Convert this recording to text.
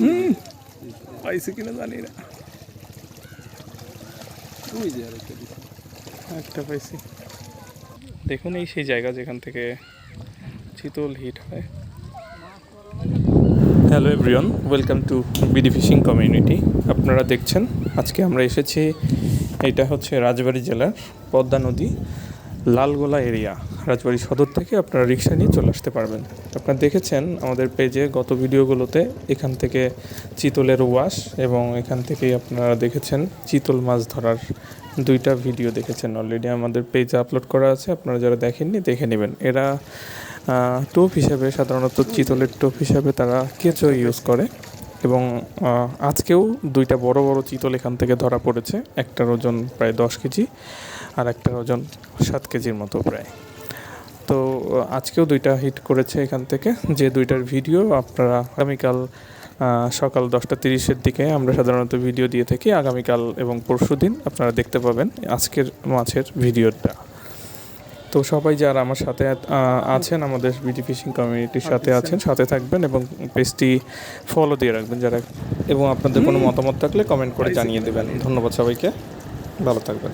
হুম পাইছে কিনা জানি না। একটা পাইছি দেখুন এই সেই জায়গা যেখান থেকে চিতল হিট হয়। Hello everyone welcome to BD fishing community আপনারা দেখছেন আজকে আমরা এসেছি এটা হচ্ছে রাজবাড়ী জেলার পদ্মা নদী। লালগোলা এরিয়া, রাজবাড়ি সদর থেকে আপনারা রিক্সা নিয়ে চলে আসতে পারবেন। আপনারা দেখেছেন আমাদের পেজে গত ভিডিওগুলোতে এখান থেকে চিতলের ওয়াশ এবং এখান থেকেই আপনারা দেখেছেন চিতল মাছ ধরার দুইটা ভিডিও দেখেছেন অলরেডি আমাদের পেজে আপলোড করা আছে, আপনারা যারা দেখেননি দেখে নেবেন। এরা টোপ হিসাবে সাধারণত চিতলের টোপ হিসাবে তারা কেঁচো ইউজ করে। এবং আজকেও দুইটা বড় বড় চিতল এখান থেকে ধরা পড়েছে। একটার ওজন প্রায় দশ কেজি আর একটার ওজন সাত কেজির মতো প্রায়। তো আজকেও দুইটা হিট করেছে এখান থেকে। যে দুইটার ভিডিও আপনারা আগামীকাল সকাল দশটা তিরিশের দিকে আমরা সাধারণত ভিডিও দিয়ে থাকি। আগামীকাল এবং পরশু দিন আপনারা দেখতে পাবেন আজকের মাছের ভিডিওটা। তো সবাই যারা আমার সাথে আছেন আমাদের বিডি ফিশিং কমিউনিটির সাথে আছেন সাথে থাকবেন এবং পেজটি ফলো দিয়ে রাখবেন যারা এবং আপনাদের কোনো মতামত থাকলে কমেন্ট করে জানিয়ে দেবেন। ধন্যবাদ সবাইকে। ভালো থাকবেন।